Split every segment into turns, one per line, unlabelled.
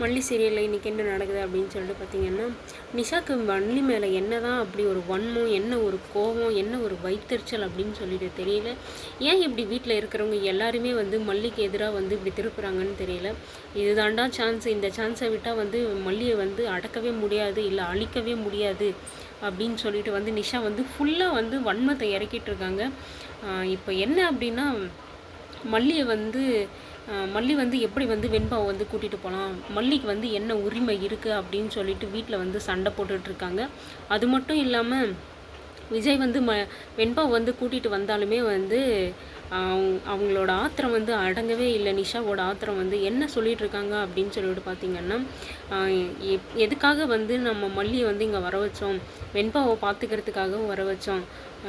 மல்லி சீரியலில் இன்றைக்கி என்ன நடக்குது அப்படின்னு சொல்லிட்டு பார்த்தீங்கன்னா நிஷாக்கு மல்லி மேலே என்ன தான் அப்படி ஒரு வன்மம் என்ன ஒரு கோபம் என்ன ஒரு வைத்தறிச்சல் அப்படின்னு சொல்லிட்டு தெரியல. ஏன் இப்படி வீட்டில் இருக்கிறவங்க எல்லாருமே வந்து மல்லிக்கு எதிராக வந்து இப்படி திருப்புறாங்கன்னு தெரியல. இதுதாண்டா சான்ஸ் இந்த சான்ஸை விட்டால் வந்து மல்லியை வந்து அடக்கவே முடியாது இல்லை அழிக்கவே முடியாது அப்படின்னு சொல்லிட்டு வந்து நிஷா வந்து ஃபுல்லாக வந்து வன்மத்தை இறக்கிட்டு இருக்காங்க. இப்போ என்ன அப்படின்னா மல்லியை வந்து மல்லி வந்து எப்படி வந்து வெண்பாவை வந்து கூட்டிகிட்டு போகலாம் மல்லிக்கு வந்து என்ன உரிமை இருக்குது அப்படின்னு சொல்லிட்டு வீட்டில் வந்து சண்டை போட்டுட்ருக்காங்க அது மட்டும் இல்லாமல் விஜய் வந்து ம வெண்பாவை வந்து கூட்டிகிட்டு வந்தாலுமே வந்து அவங்க அவங்களோட ஆத்திரம் வந்து அடங்கவே இல்லை. நிஷாவோட ஆத்திரம் வந்து என்ன சொல்லிட்டு இருக்காங்க அப்படின்னு சொல்லிட்டு பார்த்தீங்கன்னா எப்- எதுக்காக வந்து நம்ம மல்லியை வந்து இங்கே வர வச்சோம்? வெண்பாவை பார்த்துக்கிறதுக்காகவும் வர வச்சோம்.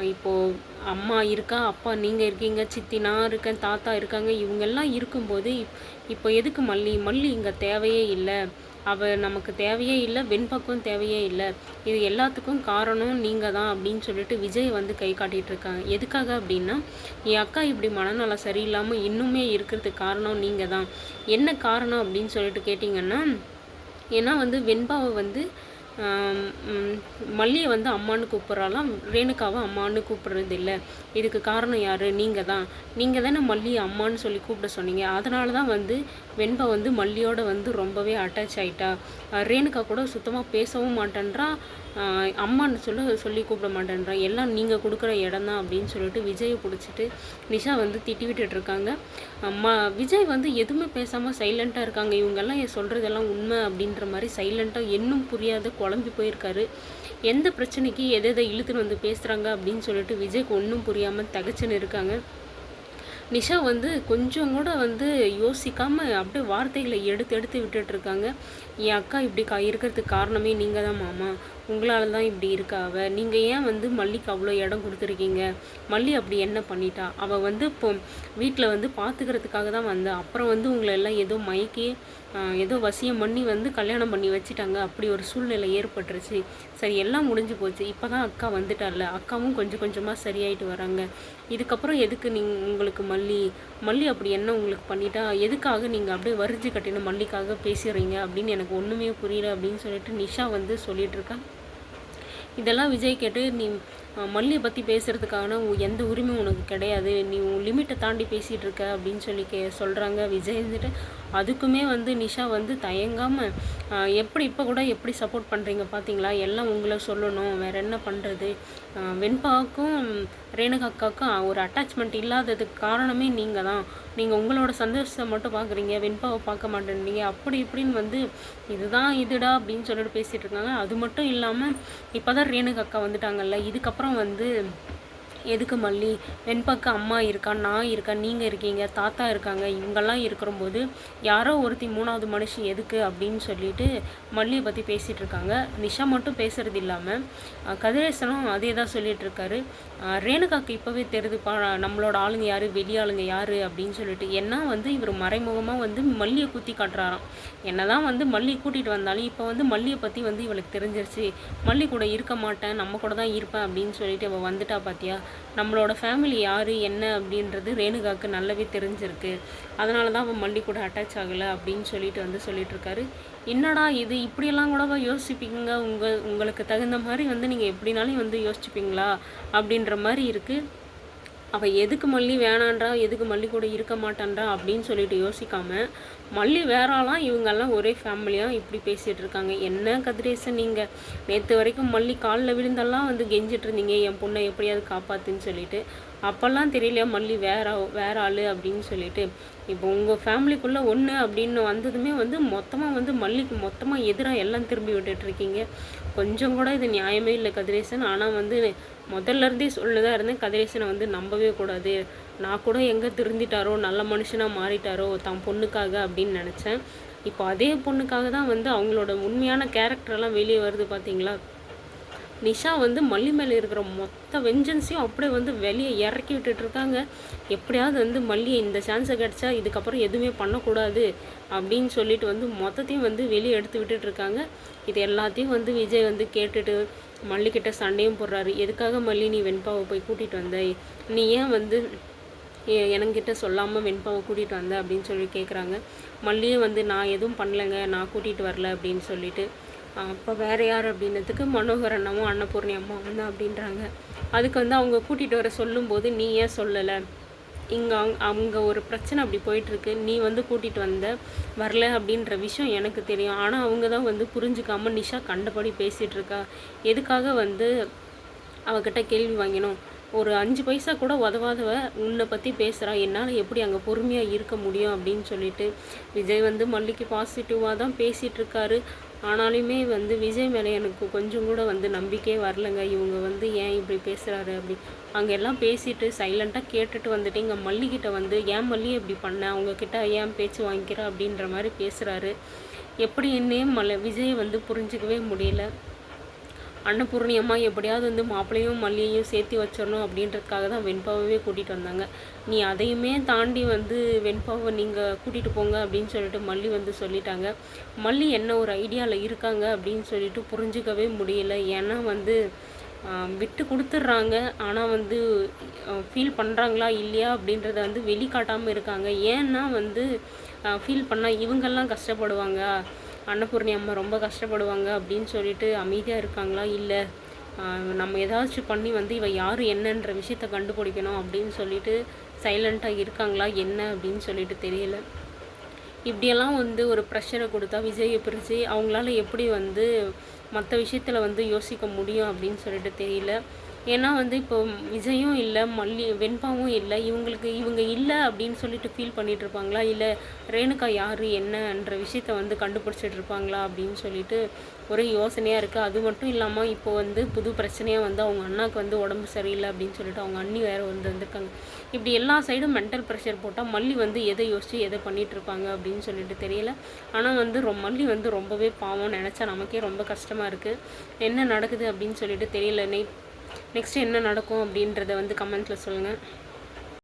இப்போது அம்மா இருக்கா அப்பா நீங்கள் இருக்கீங்க சித்தி நான் இருக்கேன் தாத்தா இருக்காங்க இவங்கெல்லாம் இருக்கும்போது இப்- இப்போ எதுக்கு மல்லி? மல்லி இங்கே தேவையே இல்லை. அவள் நமக்கு தேவையே இல்லை வெண்பக்கம் தேவையே இல்லை. இது எல்லாத்துக்கும் காரணம் நீங்கள் தான் அப்படின்னு சொல்லிட்டு விஜய் வந்து கை காட்டிகிட்டு இருக்காங்க. எதுக்காக அப்படின்னா என் அக்கா இப்படி மனநலம் சரியில்லாமல் இன்னுமே இருக்கிறதுக்கு காரணம் நீங்கள் தான். என்ன காரணம் அப்படின்னு சொல்லிட்டு கேட்டிங்கன்னா ஏன்னா வந்து வெண்பாவை வந்து மல்லியை வந்து அம்மான்னு கூப்பிட்றாலாம் ரேணுகாவை அம்மான்னு கூப்பிட்றது இல்லை இதுக்கு காரணம் யார்? நீங்கள் தான் நீங்கள் தானே மல்லியை அம்மான்னு சொல்லி கூப்பிட சொன்னீங்க. அதனால தான் வந்து வெண்பா வந்து மல்லியோட வந்து ரொம்பவே அட்டாச் ஆயிட்டா. ரேணுகா கூட சுத்தமாக பேசவும் மாட்டேன்றா. அம்மான்னு சொல்ல சொல்லி கூப்பிட மாட்டேன்றா. எல்லாம் நீங்கள் கொடுக்குற இடம் தான் அப்படின்னு சொல்லிட்டு விஜயை பிடிச்சிட்டு நிஷா வந்து திட்டி விட்டுட்டு இருக்காங்க. அம்மா விஜய் வந்து எதுவுமே பேசாமல் சைலண்ட்டாக இருக்காங்க. இவங்கெல்லாம் என் சொல்கிறதெல்லாம் உண்மை அப்படின்ற மாதிரி சைலண்ட்டாக இன்னும் புரியாத குழம்பி போயிருக்காரு. எந்த பிரச்சனைக்கு எதை எதை இழுத்துன்னு வந்து பேசுகிறாங்க அப்படின்னு சொல்லிட்டு விஜய்க்கு ஒன்றும் புரியாமல் தகச்சுன்னு இருக்காங்க. நிஷா வந்து கொஞ்சம் கூட வந்து யோசிக்காமல் அப்படியே வார்த்தைகளை எடுத்து எடுத்து விட்டுட்டு இருக்காங்க. என் அக்கா இப்படி கா இருக்கிறதுக்கு காரணமே நீங்கள் தான் மாமா. உங்களால் தான் இப்படி இருக்கா நீங்கள் ஏன் வந்து மல்லிக்கு அவ்வளோ இடம் கொடுத்துருக்கீங்க? மல்லி அப்படி என்ன பண்ணிட்டா? அவள் வந்து இப்போ வீட்டில் வந்து பார்த்துக்கிறதுக்காக தான் வந்தா. அப்புறம் வந்து உங்களை எல்லாம் ஏதோ மயக்கி ஏதோ வசியம் பண்ணி வந்து கல்யாணம் பண்ணி வச்சுட்டாங்க. அப்படி ஒரு சூழ்நிலை ஏற்பட்டுருச்சு. சரி எல்லாம் முடிஞ்சு போச்சு. இப்போ தான் அக்கா வந்துட்டார்ல அக்காவும் கொஞ்சம் கொஞ்சமாக சரியாயிட்டு வராங்க. இதுக்கப்புறம் எதுக்கு நீங் உங்களுக்கு மல்லி? மல்லி அப்படி என்ன உங்களுக்கு பண்ணிட்டா? எதுக்காக நீங்கள் அப்படியே வரிஞ்சு கட்டின மல்லிக்காக பேசுகிறீங்க அப்படின்னு எனக்கு ஒன்றுமே புரியல அப்படின்னு சொல்லிட்டு நிஷா வந்து சொல்லிட்டு இருக்கா. இதெல்லாம் விஜய் கேட்டு நீ மல்லியை பற்றி பேசுகிறதுக்கான எந்த உரிமையும் உனக்கு கிடையாது. நீ உன் லிமிட்டை தாண்டி பேசிகிட்டு இருக்க அப்படின்னு சொல்லி கே சொல்கிறாங்க விஜய் வந்துட்டு. அதுக்குமே வந்து நிஷா வந்து தயங்காமல் எப்படி இப்போ கூட எப்படி சப்போர்ட் பண்ணுறீங்க பார்த்தீங்களா எல்லாம் உங்களை சொல்லணும். வேற என்ன பண்ணுறது வெண்பாவுக்கும் ரேணுகா அக்காவுக்கும் ஒரு அட்டாச்மெண்ட் இல்லாததுக்கு காரணமே நீங்கள் தான் நீங்கள் உங்களோட சந்தோஷத்தை மட்டும் பார்க்குறீங்க வெண்பாவை பார்க்க மாட்டேன்றீங்க. அப்படி இப்படின்னு வந்து இதுதான் இதுடா அப்படின்னு சொல்லிட்டு பேசிகிட்டு இருக்காங்க. அது மட்டும் இல்லாமல் இப்போ தான் ரேணுகா அக்கா வந்துட்டாங்கல்ல. இதுக்கப்புறம் வந்து எதுக்கு மல்லி? வெண்பக்கம் அம்மா இருக்கா? நான் இருக்கேன் நீங்கள் இருக்கீங்க? தாத்தா இருக்காங்க. இவங்கெல்லாம் இருக்கிறம்போது யாரோ ஒருத்தி மூணாவது மனுஷன் எதுக்கு அப்படின்னு சொல்லிட்டு மல்லியை பற்றி பேசிகிட்டு இருக்காங்க. நிஷா மட்டும் பேசுறது இல்லாமல் கதிரேசனும் அதே தான் சொல்லிட்டு இருக்காரு. ரேணுகாக்கு இப்போவே தெரியுதுப்பா நம்மளோட ஆளுங்க யார்? வெளியாளுங்க யார்? அப்படின்னு சொல்லிட்டு ஏன்னா வந்து இவர் மறைமுகமாக வந்து மல்லியை குத்தி காட்டுறாராம். என்ன தான் வந்து மல்லி கூட்டிகிட்டு வந்தாலும் இப்போ வந்து மல்லியை பற்றி வந்து இவளுக்கு தெரிஞ்சிருச்சு. மல்லி கூட இருக்க மாட்டேன் நம்ம கூட தான் இருப்பேன் அப்படின்னு சொல்லிட்டு அவள் வந்துட்டா பார்த்தியா நம்மளோட ஃபேமிலி யார் என்ன அப்படின்றது ரேணுகாவுக்கு நல்லாவே தெரிஞ்சிருக்கு. அதனால தான் அவன் மல்லி கூட அட்டாச் ஆகலை அப்படின்னு சொல்லிட்டு வந்து சொல்லிட்டு இருக்காரு. என்னடா இது? இப்படியெல்லாம் கூடவா யோசிப்பீங்க உங்கள் உங்களுக்கு தகுந்த மாதிரி வந்து நீங்கள் எப்படினாலும் வந்து யோசிச்சுப்பீங்களா? அப்படின்ற மாதிரி இருக்குது அவள் எதுக்கு மல்லி வேணான்றா? எதுக்கு மல்லி கூட இருக்க மாட்டான்றா? அப்படின்னு சொல்லிட்டு யோசிக்காம மல்லி வேறாலாம் இவங்கெல்லாம் ஒரே ஃபேமிலியாக இப்படி பேசிகிட்டு இருக்காங்க. என்ன கதிரேசன் நீங்கள் நேற்று வரைக்கும் மல்லி காலில் விழுந்தெல்லாம் வந்து கெஞ்சிட்டு இருந்தீங்க. என் பொண்ணை எப்படியாவது காப்பாத்துன்னு சொல்லிட்டு. அப்போல்லாம் தெரியலையா மல்லி வேற வேற ஆள் அப்படின்னு சொல்லிட்டு. இப்போ உங்கள் ஃபேமிலிக்குள்ளே ஒன்று அப்படின்னு வந்ததுமே வந்து மொத்தமாக வந்து மல்லிக்கு மொத்தமாக எதிராக எல்லாம் திரும்பி விட்டுட்டு இருக்கீங்க. கொஞ்சம் கூட இது நியாயமே இல்லை கதிரேசன். ஆனால் வந்து முதல்ல இருந்தே சொல்லதான் இருந்தேன். கதிரேசனை வந்து நம்பவே கூடாது. நான் கூட எங்கே திருந்திட்டாரோ நல்ல மனுஷனாக மாறிட்டாரோ தான் பொண்ணுக்காக அப்படின்னு நினச்சேன். இப்போ அதே பொண்ணுக்காக தான் வந்து அவங்களோட உண்மையான கேரக்டரெல்லாம் வெளியே வருது பார்த்தீங்களா நிஷா வந்து மல்லி மேலே இருக்கிற மொத்த வெஞ்சன்ஸையும் அப்படியே வந்து வெளியே இறக்கி விட்டுட்டு இருக்காங்க. எப்படியாவது வந்து மல்லியை இந்த சான்ஸை கிடச்சா இதுக்கப்புறம் எதுவுமே பண்ணக்கூடாது அப்படின்னு சொல்லிட்டு வந்து மொத்தத்தையும் வந்து வெளியே எடுத்து விட்டுட்டு இருக்காங்க. இது எல்லாத்தையும் வந்து விஜய் வந்து கேட்டுட்டு மல்லிக்கிட்ட சண்டையும் போடுறாரு. எதுக்காக மல்லி நீ வெண்பாவை போய் கூட்டிகிட்டு வந்த? நீ ஏன் வந்து எ- சொல்லாமல் வெண்பாவை கூட்டிகிட்டு வந்த அப்படின்னு சொல்லி கேட்குறாங்க மல்லியும் வந்து நான் எதுவும் பண்ணலைங்க. நான் கூட்டிகிட்டு வரல அப்படின்னு சொல்லிட்டு. அப்போ வேறு யார் அப்படின்னதுக்கு மனோகர் அண்ணாவும் அன்னபூர்ணி அம்மாவும் தான் அப்படின்றாங்க. அதுக்கு வந்து அவங்க கூட்டிகிட்டு வர சொல்லும்போது நீ ஏன் சொல்லலை? இங்கே அங் அங்கே ஒரு பிரச்சனை அப்படி போயிட்டுருக்கு. நீ வந்து கூட்டிகிட்டு வந்த வரல அப்படின்ற விஷயம் எனக்கு தெரியும். ஆனால் அவங்க தான் வந்து புரிஞ்சுக்காமல் நிஷா கண்டபடி பேசிகிட்ருக்கா எதுக்காக வந்து அவகிட்ட கேள்வி வாங்கினோம்? ஒரு அஞ்சு பைசா கூட உதவாதவ உன்னை பற்றி பேசுகிறா என்னால் எப்படி அங்கே பொறுமையாக இருக்க முடியும் அப்படின்னு சொல்லிட்டு விஜய் வந்து மல்லிக்கு பாசிட்டிவாக தான் பேசிகிட்ருக்காரு ஆனாலுமே வந்து விஜய் மேலே எனக்கு கொஞ்சம் கூட வந்து நம்பிக்கையே வரலங்க. இவங்க வந்து ஏன் இப்படி பேசுகிறாரு அப்படி? அங்கே எல்லாம் பேசிட்டு சைலண்ட்டாக கேட்டுட்டு வந்துட்டு இங்கே மல்லிக்கிட்ட வந்து ஏன் மல்லி இப்படி பண்ண? அவங்கக்கிட்ட ஏன் பேச்சு வாங்கிக்கிற? அப்படின்ற மாதிரி பேசுகிறாரு எப்படி என்னே மல்ல விஜய் வந்து புரிஞ்சிக்கவே முடியல. அன்னபூர்ணி அம்மா எப்படியாவது வந்து மாப்பிள்ளையும் மல்லியையும் சேர்த்து வச்சிடணும் அப்படின்றதுக்காக தான் வெண்பாவே கூட்டிகிட்டு வந்தாங்க. நீ அதையுமே தாண்டி வந்து வெண்பாவை நீங்கள் கூட்டிகிட்டு போங்க அப்படின்னு சொல்லிட்டு மல்லி வந்து சொல்லிட்டாங்க. மல்லி என்ன ஒரு ஐடியாவில் இருக்காங்க? அப்படின்னு சொல்லிட்டு புரிஞ்சிக்கவே முடியல. ஏன்னா வந்து விட்டு கொடுத்துட்றாங்க. ஆனால் வந்து ஃபீல் பண்ணுறாங்களா இல்லையா அப்படின்றத வந்து வெளிக்காட்டாமல் இருக்காங்க. ஏன்னா வந்து ஃபீல் பண்ணால் இவங்கெல்லாம் கஷ்டப்படுவாங்க. அன்னபூர்ணி அம்மா ரொம்ப கஷ்டப்படுவாங்க அப்படின்னு சொல்லிட்டு அமைதியாக இருக்காங்களா? இல்லை நம்ம ஏதாச்சும் பண்ணி வந்து இவ யார் என்னன்ற விஷயத்த கண்டுபிடிக்கணும் அப்படின்னு சொல்லிட்டு சைலண்ட்டாக இருக்காங்களா? என்ன அப்படின்னு சொல்லிட்டு தெரியல. இப்படியெல்லாம் வந்து ஒரு ப்ரெஷரை கொடுத்தா விஜயை பிரித்து அவங்களால எப்படி வந்து மற்ற விஷயத்தில் வந்து யோசிக்க முடியும் அப்படின்னு சொல்லிட்டு தெரியல. ஏன்னா வந்து இப்போ விஜயும் இல்லை மல்லி வெண்பாவும் இல்லை இவங்களுக்கு இவங்க இல்லை அப்படின்னு சொல்லிட்டு ஃபீல் பண்ணிகிட்டு இருப்பாங்களா? இல்லை ரேணுகா யார் என்னன்ற விஷயத்த வந்து கண்டுபிடிச்சிட்டு இருப்பாங்களா? அப்படின்னு சொல்லிட்டு ஒரே யோசனையாக இருக்குது அது மட்டும் இல்லாமல் இப்போ வந்து புது பிரச்சனையாக வந்து அவங்க அண்ணாவுக்கு வந்து உடம்பு சரியில்லை அப்படின்னு சொல்லிட்டு அவங்க அண்ணி வேறு வந்து வந்திருக்காங்க. இப்படி எல்லா சைடும் மென்டல் ப்ரெஷர் போட்டால் மல்லி வந்து எதை யோசித்து எதை பண்ணிகிட்டு இருப்பாங்க அப்படின்னு சொல்லிட்டு தெரியல. ஆனால் வந்து ரொ மல்லி வந்து ரொம்பவே பாவம் நினச்சா நமக்கே ரொம்ப கஷ்டமாக இருக்குது என்ன நடக்குது அப்படின்னு சொல்லிட்டு தெரியல. நெய் நெக்ஸ்ட் என்ன நடக்கும் அப்படின்றத வந்து கமெண்ட்டில் சொல்லுங்கள்